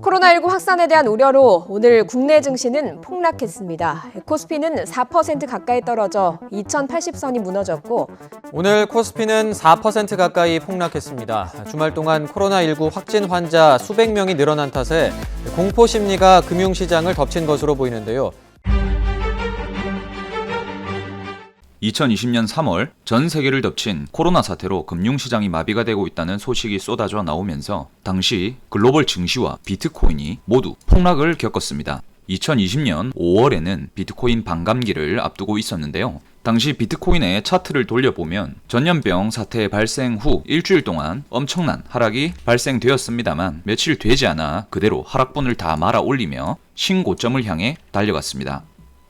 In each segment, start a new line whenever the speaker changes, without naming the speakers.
코로나19 확산에 대한 우려로 오늘 국내 증시는 폭락했습니다. 코스피는 4% 가까이 떨어져 2080선이 무너졌고
오늘 코스피는 4% 가까이 폭락했습니다. 주말 동안 코로나19 확진 환자 수백 명이 늘어난 탓에 공포 심리가 금융시장을 덮친 것으로 보이는데요.
2020년 3월 전 세계를 덮친 코로나 사태로 금융시장이 마비가 되고 있다는 소식이 쏟아져 나오면서 당시 글로벌 증시와 비트코인이 모두 폭락을 겪었습니다. 2020년 5월에는 비트코인 반감기를 앞두고 있었는데요. 당시 비트코인의 차트를 돌려보면 전염병 사태 발생 후 일주일 동안 엄청난 하락이 발생되었습니다만 며칠 되지 않아 그대로 하락분을 다 말아 올리며 신고점을 향해 달려갔습니다.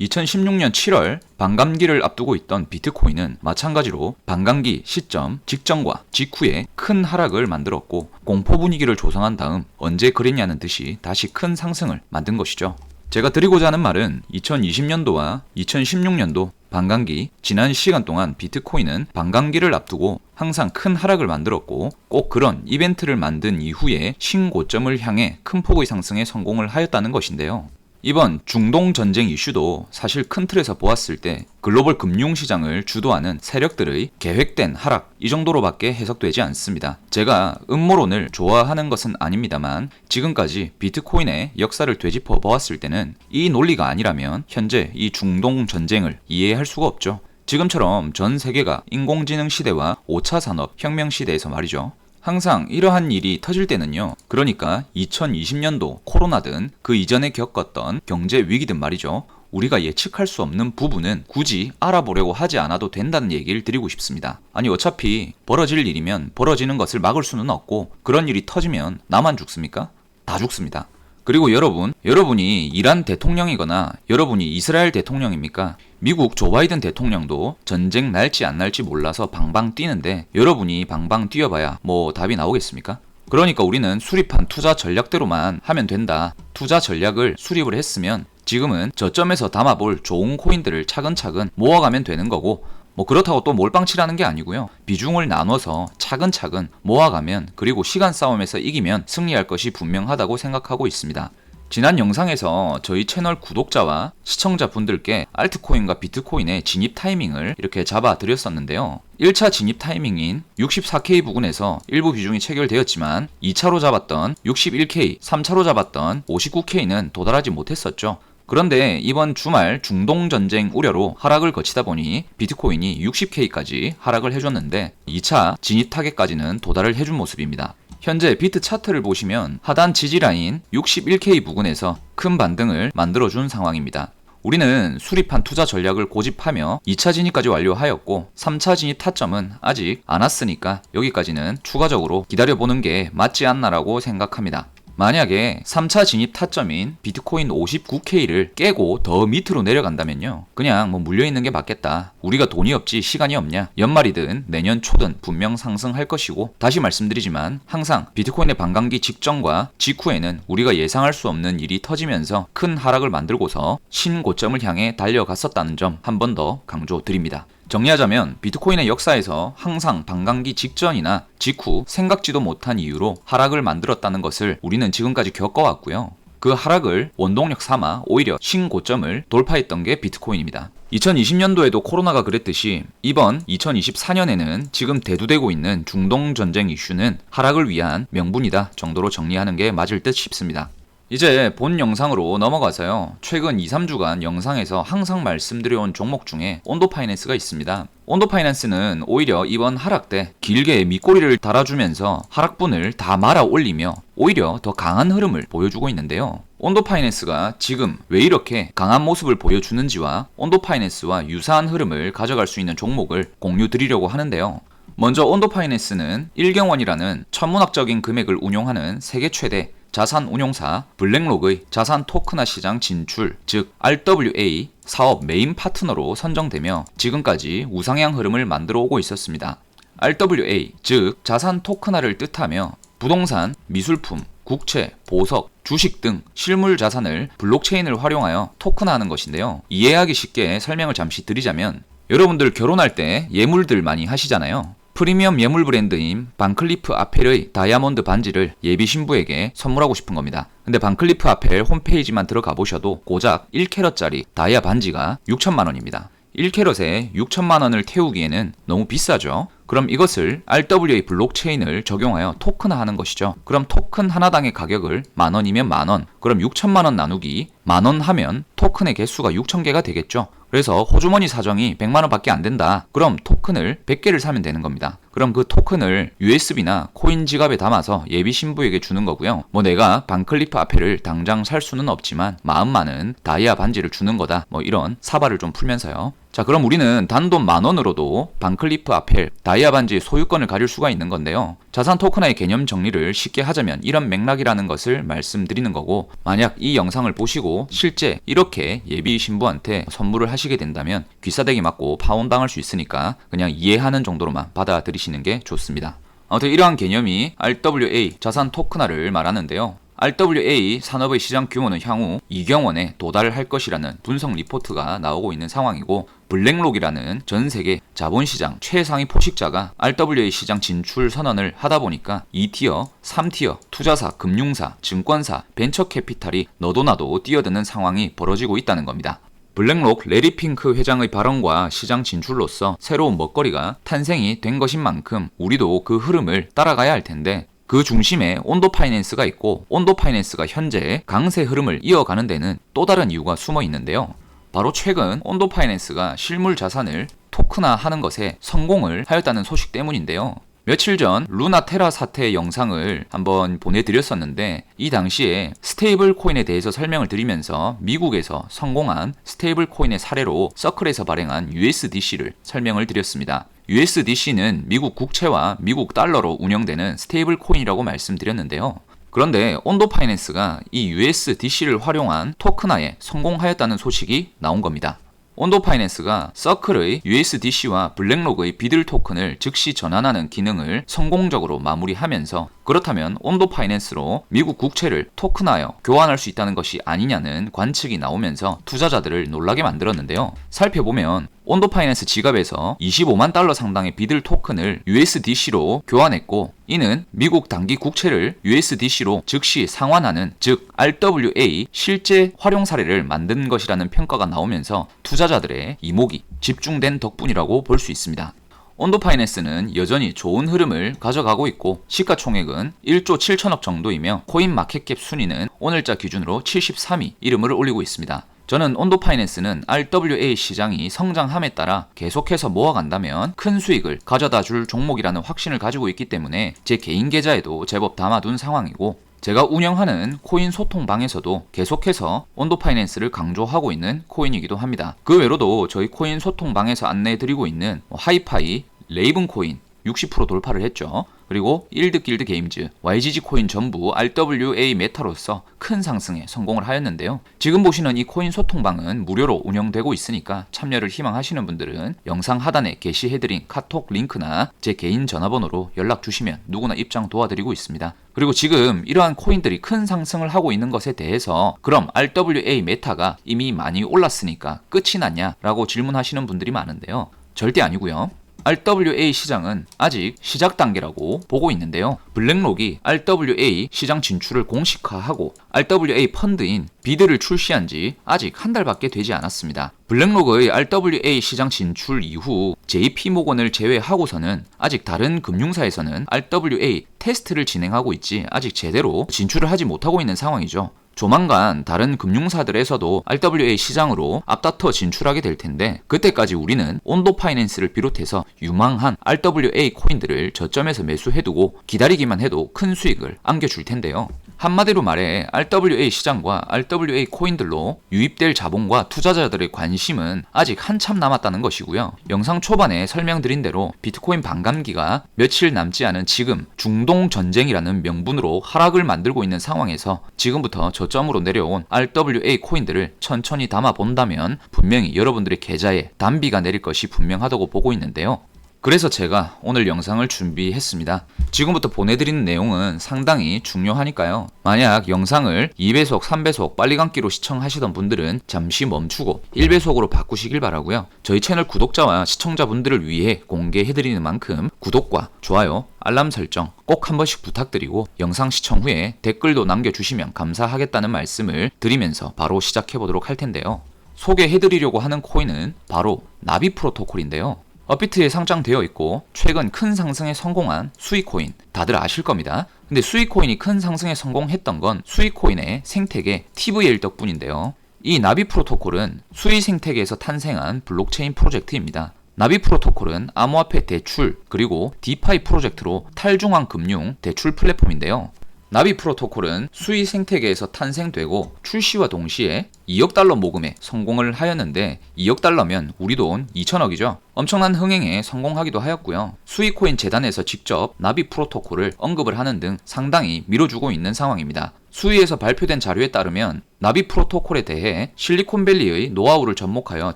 2016년 7월 반감기를 앞두고 있던 비트코인은 마찬가지로 반감기 시점 직전과 직후에 큰 하락을 만들었고 공포 분위기를 조성한 다음 언제 그랬냐는 듯이 다시 큰 상승을 만든 것이죠. 제가 드리고자 하는 말은 2020년도와 2016년도 반감기 지난 시간 동안 비트코인은 반감기를 앞두고 항상 큰 하락을 만들었고 꼭 그런 이벤트를 만든 이후에 신고점을 향해 큰 폭의 상승에 성공을 하였다는 것인데요. 이번 중동 전쟁 이슈도 사실 큰 틀에서 보았을 때 글로벌 금융시장을 주도하는 세력들의 계획된 하락 이 정도로밖에 해석되지 않습니다. 제가 음모론을 좋아하는 것은 아닙니다만 지금까지 비트코인의 역사를 되짚어 보았을 때는 이 논리가 아니라면 현재 이 중동 전쟁을 이해할 수가 없죠. 지금처럼 전 세계가 인공지능 시대와 5차 산업 혁명 시대에서 말이죠. 항상 이러한 일이 터질 때는요. 그러니까 2020년도 코로나든 그 이전에 겪었던 경제 위기든 말이죠. 우리가 예측할 수 없는 부분은 굳이 알아보려고 하지 않아도 된다는 얘기를 드리고 싶습니다. 아니 어차피 벌어질 일이면 벌어지는 것을 막을 수는 없고 그런 일이 터지면 나만 죽습니까? 다 죽습니다. 그리고 여러분, 여러분이 이란 대통령이거나 여러분이 이스라엘 대통령입니까? 미국 조 바이든 대통령도 전쟁 날지 안 날지 몰라서 방방 뛰는데 여러분이 방방 뛰어봐야 뭐 답이 나오겠습니까? 그러니까 우리는 수립한 투자 전략대로만 하면 된다. 투자 전략을 수립을 했으면 지금은 저점에서 담아볼 좋은 코인들을 차근차근 모아가면 되는 거고 뭐 그렇다고 또 몰빵치라는 게 아니고요. 비중을 나눠서 차근차근 모아가면 그리고 시간 싸움에서 이기면 승리할 것이 분명하다고 생각하고 있습니다. 지난 영상에서 저희 채널 구독자와 시청자분들께 알트코인과 비트코인의 진입 타이밍을 이렇게 잡아 드렸었는데요. 1차 진입 타이밍인 64K 부근에서 일부 비중이 체결되었지만 2차로 잡았던 61K, 3차로 잡았던 59K는 도달하지 못했었죠. 그런데 이번 주말 중동 전쟁 우려로 하락을 거치다 보니 비트코인이 60K까지 하락을 해줬는데 2차 진입 타겟까지는 도달을 해준 모습입니다. 현재 비트 차트를 보시면 하단 지지라인 61K 부근에서 큰 반등을 만들어준 상황입니다. 우리는 수립한 투자 전략을 고집하며 2차 진입까지 완료하였고 3차 진입 타점은 아직 안 왔으니까 여기까지는 추가적으로 기다려보는 게 맞지 않나라고 생각합니다. 만약에 3차 진입 타점인 비트코인 59K를 깨고 더 밑으로 내려간다면요. 그냥 뭐 물려있는 게 맞겠다. 우리가 돈이 없지 시간이 없냐. 연말이든 내년 초든 분명 상승할 것이고 다시 말씀드리지만 항상 비트코인의 반감기 직전과 직후에는 우리가 예상할 수 없는 일이 터지면서 큰 하락을 만들고서 신고점을 향해 달려갔었다는 점 한 번 더 강조드립니다. 정리하자면 비트코인의 역사에서 항상 반감기 직전이나 직후 생각지도 못한 이유로 하락을 만들었다는 것을 우리는 지금까지 겪어왔고요. 그 하락을 원동력 삼아 오히려 신고점을 돌파했던 게 비트코인입니다. 2020년도에도 코로나가 그랬듯이 이번 2024년에는 지금 대두되고 있는 중동 전쟁 이슈는 하락을 위한 명분이다 정도로 정리하는 게 맞을 듯 싶습니다. 이제 본 영상으로 넘어가서요. 최근 2, 3주간 영상에서 항상 말씀드려온 종목 중에 온도 파이낸스가 있습니다. 온도 파이낸스는 오히려 이번 하락 때 길게 밑꼬리를 달아주면서 하락분을 다 말아 올리며 오히려 더 강한 흐름을 보여주고 있는데요. 온도 파이낸스가 지금 왜 이렇게 강한 모습을 보여주는지와 온도 파이낸스와 유사한 흐름을 가져갈 수 있는 종목을 공유 드리려고 하는데요. 먼저 온도 파이낸스는 1경원이라는 천문학적인 금액을 운용하는 세계 최대 자산 운용사 블랙록의 자산 토크나 시장 진출, 즉 RWA 사업 메인 파트너로 선정되며 지금까지 우상향 흐름을 만들어 오고 있었습니다. RWA, 즉 자산 토크나를 뜻하며 부동산, 미술품, 국채, 보석, 주식 등 실물 자산을 블록체인을 활용하여 토큰화하는 것인데요. 이해하기 쉽게 설명을 잠시 드리자면 여러분들 결혼할 때 예물들 많이 하시잖아요. 프리미엄 예물 브랜드인 반클리프 아펠의 다이아몬드 반지를 예비 신부에게 선물하고 싶은 겁니다. 근데 반클리프 아펠 홈페이지만 들어가 보셔도 고작 1캐럿짜리 다이아 반지가 6천만 원입니다. 1캐럿에 6천만 원을 태우기에는 너무 비싸죠. 그럼 이것을 RWA 블록체인을 적용하여 토큰화하는 것이죠. 그럼 토큰 하나당의 가격을 만 원이면 만 원. 그럼 6천만 원 나누기 만 원 하면 토큰의 개수가 6천 개가 되겠죠. 그래서 호주머니 사정이 100만 원밖에 안 된다. 그럼 토큰을 100개를 사면 되는 겁니다. 그럼 그 토큰을 USB나 코인 지갑에 담아서 예비 신부에게 주는 거고요. 뭐 내가 반클리프 아페를 당장 살 수는 없지만 마음만은 다이아 반지를 주는 거다. 뭐 이런 사발을 좀 풀면서요. 자, 그럼 우리는 단돈 만 원으로도 반클리프 아펠 다이아 반지의 소유권을 가질 수가 있는 건데요. 자산 토큰화의 개념 정리를 쉽게 하자면 이런 맥락이라는 것을 말씀드리는 거고, 만약 이 영상을 보시고 실제 이렇게 예비 신부한테 선물을 하시게 된다면 귀싸대기 맞고 파혼당할 수 있으니까 그냥 이해하는 정도로만 받아들이시 는 게 좋습니다. 아무튼 이러한 개념이 RWA 자산 토큰화를 말하는데요. RWA 산업의 시장 규모는 향후 2경 원에 도달할 것이라는 분석 리포트가 나오고 있는 상황이고 블랙록이라는 전 세계 자본시장 최상위 포식자가 RWA 시장 진출 선언을 하다 보니까 2티어, 3티어, 투자사, 금융사, 증권사, 벤처 캐피탈이 너도나도 뛰어드는 상황이 벌어지고 있다는 겁니다. 블랙록 레리 핑크 회장의 발언과 시장 진출로서 새로운 먹거리가 탄생이 된 것인 만큼 우리도 그 흐름을 따라가야 할 텐데 그 중심에 온도 파이낸스가 있고 온도 파이낸스가 현재 강세 흐름을 이어가는 데는 또 다른 이유가 숨어 있는데요. 바로 최근 온도 파이낸스가 실물 자산을 토큰화하는 것에 성공을 하였다는 소식 때문인데요. 며칠 전 루나테라 사태 영상을 한번 보내드렸었는데 이 당시에 스테이블 코인에 대해서 설명을 드리면서 미국에서 성공한 스테이블 코인의 사례로 서클에서 발행한 USDC를 설명을 드렸습니다. USDC는 미국 국채와 미국 달러로 운영되는 스테이블 코인이라고 말씀드렸는데요. 그런데 온도 파이낸스가 이 USDC를 활용한 토큰화에 성공하였다는 소식이 나온 겁니다. 온도 파이낸스가 서클의 USDC와 블랙록의 비들 토큰을 즉시 전환하는 기능을 성공적으로 마무리하면서 그렇다면 온도 파이낸스로 미국 국채를 토큰하여 교환할 수 있다는 것이 아니냐는 관측이 나오면서 투자자들을 놀라게 만들었는데요. 살펴보면 온도 파이낸스 지갑에서 25만 달러 상당의 비들 토큰을 USDC로 교환했고 이는 미국 단기 국채를 USDC로 즉시 상환하는 즉 RWA 실제 활용 사례를 만든 것이라는 평가가 나오면서 투자자들의 이목이 집중된 덕분이라고 볼 수 있습니다. 온도 파이낸스는 여전히 좋은 흐름을 가져가고 있고 시가총액은 1조 7천억 정도이며 코인 마켓캡 순위는 오늘자 기준으로 73위 이름을 올리고 있습니다. 저는 온도 파이낸스는 RWA 시장이 성장함에 따라 계속해서 모아간다면 큰 수익을 가져다 줄 종목이라는 확신을 가지고 있기 때문에 제 개인 계좌에도 제법 담아둔 상황이고 제가 운영하는 코인 소통방에서도 계속해서 온도 파이낸스를 강조하고 있는 코인이기도 합니다. 그 외로도 저희 코인 소통방에서 안내해드리고 있는 뭐 하이파이, 레이븐 코인 60% 돌파를 했죠. 그리고 일드 길드 게임즈, YGG 코인 전부 RWA 메타로서 큰 상승에 성공을 하였는데요. 지금 보시는 이 코인 소통방은 무료로 운영되고 있으니까 참여를 희망하시는 분들은 영상 하단에 게시해드린 카톡 링크나 제 개인 전화번호로 연락 주시면 누구나 입장 도와드리고 있습니다. 그리고 지금 이러한 코인들이 큰 상승을 하고 있는 것에 대해서 그럼 RWA 메타가 이미 많이 올랐으니까 끝이 났냐 라고 질문하시는 분들이 많은데요. 절대 아니고요. RWA 시장은 아직 시작 단계라고 보고 있는데요. 블랙록이 RWA 시장 진출을 공식화하고 RWA 펀드인 비드를 출시한 지 아직 한 달밖에 되지 않았습니다. 블랙록의 RWA 시장 진출 이후 JP 모건을 제외하고서는 아직 다른 금융사에서는 RWA 테스트를 진행하고 있지 아직 제대로 진출을 하지 못하고 있는 상황이죠. 조만간 다른 금융사들에서도 RWA 시장으로 앞다퉈 진출하게 될 텐데 그때까지 우리는 온도 파이낸스를 비롯해서 유망한 RWA 코인들을 저점에서 매수해두고 기다리기만 해도 큰 수익을 안겨줄 텐데요. 한마디로 말해 RWA 시장과 RWA 코인들로 유입될 자본과 투자자들의 관심은 아직 한참 남았다는 것이고요. 영상 초반에 설명드린 대로 비트코인 반감기가 며칠 남지 않은 지금 중동 전쟁이라는 명분으로 하락을 만들고 있는 상황에서 지금부터 저 점으로 내려온 RWA 코인들을 천천히 담아 본다면 분명히 여러분들의 계좌에 단비가 내릴 것이 분명하다고 보고 있는데요. 그래서 제가 오늘 영상을 준비했습니다. 지금부터 보내드리는 내용은 상당히 중요하니까요. 만약 영상을 2배속, 3배속 빨리 감기로 시청하시던 분들은 잠시 멈추고 1배속으로 바꾸시길 바라고요. 저희 채널 구독자와 시청자분들을 위해 공개해드리는 만큼 구독과 좋아요, 알람 설정 꼭 한 번씩 부탁드리고 영상 시청 후에 댓글도 남겨주시면 감사하겠다는 말씀을 드리면서 바로 시작해 보도록 할 텐데요. 소개해드리려고 하는 코인은 바로 나비 프로토콜인데요. 업비트에 상장되어 있고 최근 큰 상승에 성공한 수익코인 다들 아실 겁니다. 근데 수익코인이 큰 상승에 성공했던 건 수익코인의 생태계 TVL 덕분인데요. 이 나비 프로토콜은 수익 생태계에서 탄생한 블록체인 프로젝트입니다. 나비 프로토콜은 암호화폐 대출 그리고 디파이 프로젝트로 탈중앙 금융 대출 플랫폼인데요. 나비 프로토콜은 수의 생태계에서 탄생되고 출시와 동시에 2억 달러 모금에 성공을 하였는데 2억 달러면 우리 돈 2천억이죠. 엄청난 흥행에 성공하기도 하였고요. 수익코인 재단에서 직접 나비 프로토콜을 언급을 하는 등 상당히 밀어주고 있는 상황입니다. 수위에서 발표된 자료에 따르면 나비 프로토콜에 대해 실리콘밸리의 노하우를 접목하여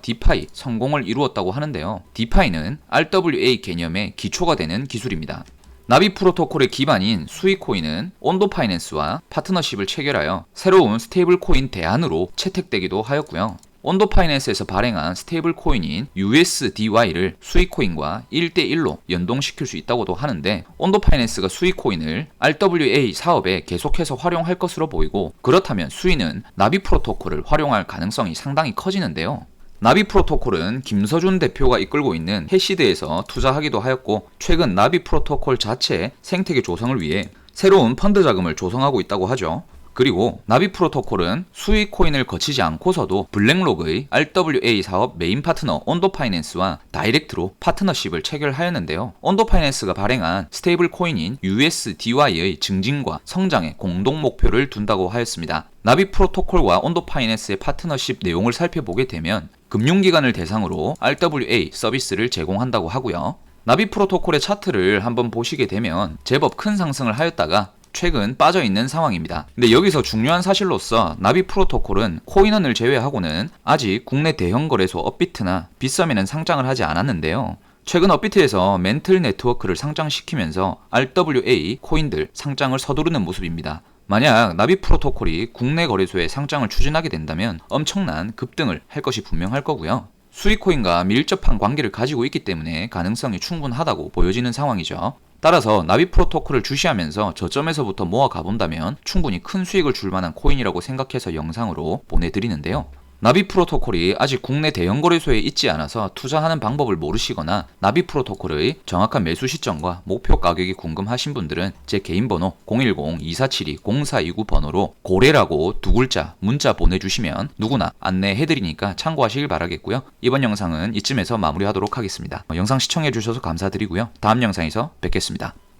디파이 성공을 이루었다고 하는데요. 디파이는 RWA 개념의 기초가 되는 기술입니다. 나비 프로토콜의 기반인 수익코인은 온도 파이낸스와 파트너십을 체결하여 새로운 스테이블 코인 대안으로 채택되기도 하였고요. 온도 파이낸스에서 발행한 스테이블 코인인 USDY를 수익코인과 1대1로 연동시킬 수 있다고도 하는데 온도 파이낸스가 수익코인을 RWA 사업에 계속해서 활용할 것으로 보이고 그렇다면 수익은 나비 프로토콜을 활용할 가능성이 상당히 커지는데요. 나비 프로토콜은 김서준 대표가 이끌고 있는 해시드에서 투자하기도 하였고 최근 나비 프로토콜 자체 생태계 조성을 위해 새로운 펀드 자금을 조성하고 있다고 하죠. 그리고 나비 프로토콜은 수익 코인을 거치지 않고서도 블랙록의 RWA 사업 메인 파트너 온도 파이낸스와 다이렉트로 파트너십을 체결하였는데요. 온도 파이낸스가 발행한 스테이블 코인인 USDY의 증진과 성장에 공동 목표를 둔다고 하였습니다. 나비 프로토콜과 온도 파이낸스의 파트너십 내용을 살펴보게 되면 금융기관을 대상으로 RWA 서비스를 제공한다고 하고요. 나비 프로토콜의 차트를 한번 보시게 되면 제법 큰 상승을 하였다가 최근 빠져 있는 상황입니다. 근데 여기서 중요한 사실로서 나비 프로토콜은 코인원을 제외하고는 아직 국내 대형 거래소 업비트나 빗썸에는 상장을 하지 않았는데요. 최근 업비트에서 멘틀 네트워크를 상장시키면서 RWA 코인들 상장을 서두르는 모습입니다. 만약 나비 프로토콜이 국내 거래소에 상장을 추진하게 된다면 엄청난 급등을 할 것이 분명할 거고요. 수익코인과 밀접한 관계를 가지고 있기 때문에 가능성이 충분하다고 보여지는 상황이죠. 따라서 나비 프로토콜을 주시하면서 저점에서부터 모아 가본다면 충분히 큰 수익을 줄 만한 코인이라고 생각해서 영상으로 보내드리는데요. 나비 프로토콜이 아직 국내 대형 거래소에 있지 않아서 투자하는 방법을 모르시거나 나비 프로토콜의 정확한 매수 시점과 목표 가격이 궁금하신 분들은 제 개인 번호 010-2472-0429 번호로 고래라고 두 글자 문자 보내주시면 누구나 안내해드리니까 참고하시길 바라겠고요. 이번 영상은 이쯤에서 마무리하도록 하겠습니다. 영상 시청해주셔서 감사드리고요. 다음 영상에서 뵙겠습니다.